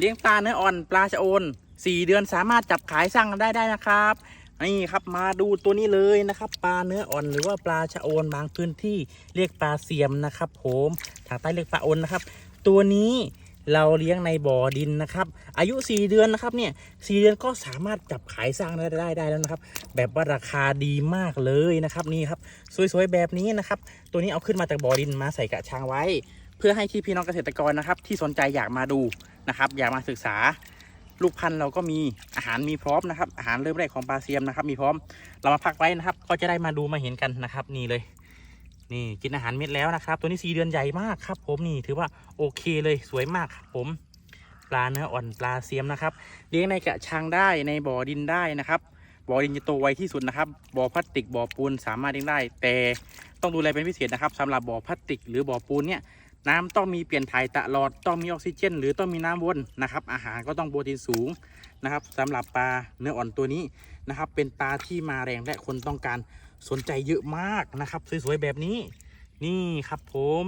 เลี้ยงปลาเนื้ออ่อนปลาชะโอนสี่เดือนสามารถจับขายสร้างได้ได้นะครับนี่ครับมาดูตัวนี้เลยนะครับปลาเนื้ออ่อนหรือว่าปลาชะโอนบางพื้นที่เรียกปลาเสียมนะครับผมทางใต้เรียกปลาโอนนะครับ ตัวนี้เราเลี้ยงในบ่อดินนะครับ อายุ 4 เดือนนะครับเนี่ยสเดือนก็สามารถจับขายสร้างได้ได้ได้แล้วนะครับ แบบว่าราคาดีมากเลยนะครับนี่ครับ สวยๆแบบนี้นะครับ ตัวนี้เอาขึ้นมาจากบ่อดินมาใส่กระชังไว้ เพื่อให้ที่พี่น้องเกษตรกรนะครับ ที่สนใจอยากมาดูนะครับ อยากมาศึกษาลูกพันธุ์เราก็มีอาหารมีพร้อมนะครับ อาหารเริ่มแรกของปลาเซียมนะครับ มีพร้อมเรามาพักไว้นะครับ ก็จะได้มาดูมาเห็นกันนะครับ นี่เลย นี่กินอาหารเม็ดแล้วนะครับ ตัวนี้สีเดือนใหญ่มากครับ ผมนี่ถือว่าโอเคเลยสวยมากครับผมปลาเนื้ออ่อนปลาเซียมนะครับเลี้ยงในกระชังได้ในบ่อดินได้นะครับบ่อดินจะโตไวที่สุดนะครับบ่อพลาสติกบ่อปูนสามารถเลี้ยงได้ แต่ต้องดูแลเป็นพิเศษนะครับสำหรับบ่อพลาสติก หรือบ่อปูนเนี่ย น้ำต้องมีเปลี่ยนถ่ายตลอดต้องมีออกซิเจน หรือต้องมีน้ำวนนะครับ อาหารก็ต้องโปรตีนสูงนะครับสำหรับปลาเนื้ออ่อนตัวนี้นะครับ เป็นปลาที่มาแรงและคนต้องการสนใจเยอะมากนะครับสวยๆแบบนี้ นี่ครับผม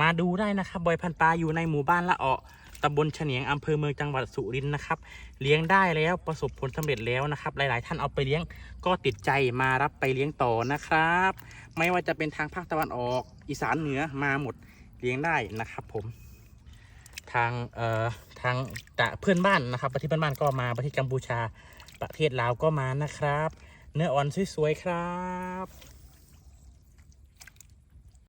มาดูได้นะครับบอยพันปลาอยู่ในหมู่บ้านละเอาะตำบลเฉนียงอำเภอเมืองจังหวัดสุรินทร์นะครับ เลี้ยงได้แล้วประสบผลสำเร็จแล้วนะครับ หลาย ๆ ท่านเอาไปเลี้ยงก็ติดใจมารับไปเลี้ยงต่อนะครับ ไม่ว่าจะเป็นทางภาคตะวันออก อีสานเหนือมาหมด เลี้ยงได้นะครับ ผม ทางเอ่อทางตะเพื่อนบ้านนะครับ ประเทศเพื่อนบ้านก็มาประเทศกัมพูชา ประเทศลาวก็มานะครับ เนื้ออ่อนสวยๆครับ